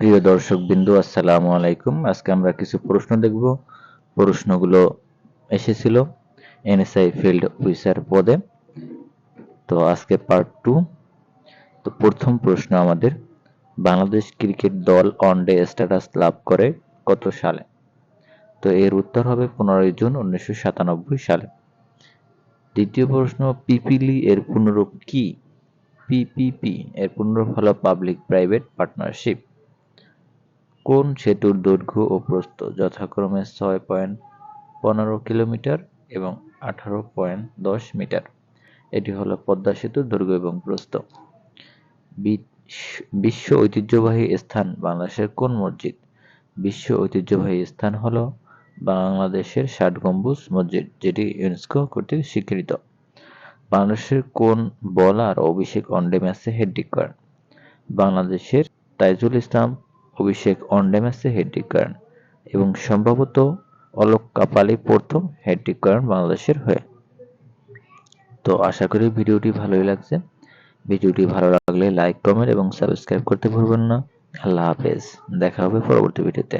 প্রিয় দর্শক বিন্দু আসসালামু আলাইকুম। আজকে আমরা কিছু প্রশ্ন দেখব। প্রশ্নগুলো এসেছিল এনএসআই ফিল্ড অফিসার পদে। তো আজকে পার্ট টু তো প্রথম প্রশ্ন আমাদের, বাংলাদেশ ক্রিকেট দল ওয়ানডে স্ট্যাটাস লাভ করে কত সালে? তো এর উত্তর হবে পনেরোই জুন উনিশশো সাতানব্বই সালে। দ্বিতীয় প্রশ্ন, পিপিলি এর পুনরূপ কি? পিপিপি এর পুনরূপ হলো পাবলিক প্রাইভেট পার্টনারশিপ কোন সেতুর দৈর্ঘ্য ও প্রস্থ যথাক্রমে ছয় পয়েন্ট পনেরো কিলোমিটার এবং আঠারো পয়েন্ট দশ মিটার? এটি হলো পদ্মা সেতুর দৈর্ঘ্য এবং প্রস্থ। বিশ্ব ঐতিহ্যবাহী স্থান বাংলাদেশের কোন মসজিদ? বিশ্ব ঐতিহ্যবাহী স্থান হলো বাংলাদেশের ষাট গম্বুজ মসজিদ, যেটি ইউনেস্কো কর্তৃক স্বীকৃত। বাংলাদেশের কোন বলার অভিষেক ওয়ানডে ম্যাচে হ্যাট্রিক করেন? বাংলাদেশের তাইজুল ইসলাম অভিষেক ম্যাচে হ্যাট্রিক করেন এবং সম্ভবত অলোক কাপালি প্রথম হ্যাট্রিক করেন বাংলাদেশের হয়ে। তো আশা করি ভিডিওটি ভালোই লাগছে। ভিডিওটি ভালো লাগলে লাইক কমেন্ট এবং সাবস্ক্রাইব করতে ভুলবেন না। আল্লাহ হাফেজ। দেখা হবে পরবর্তী ভিডিওতে।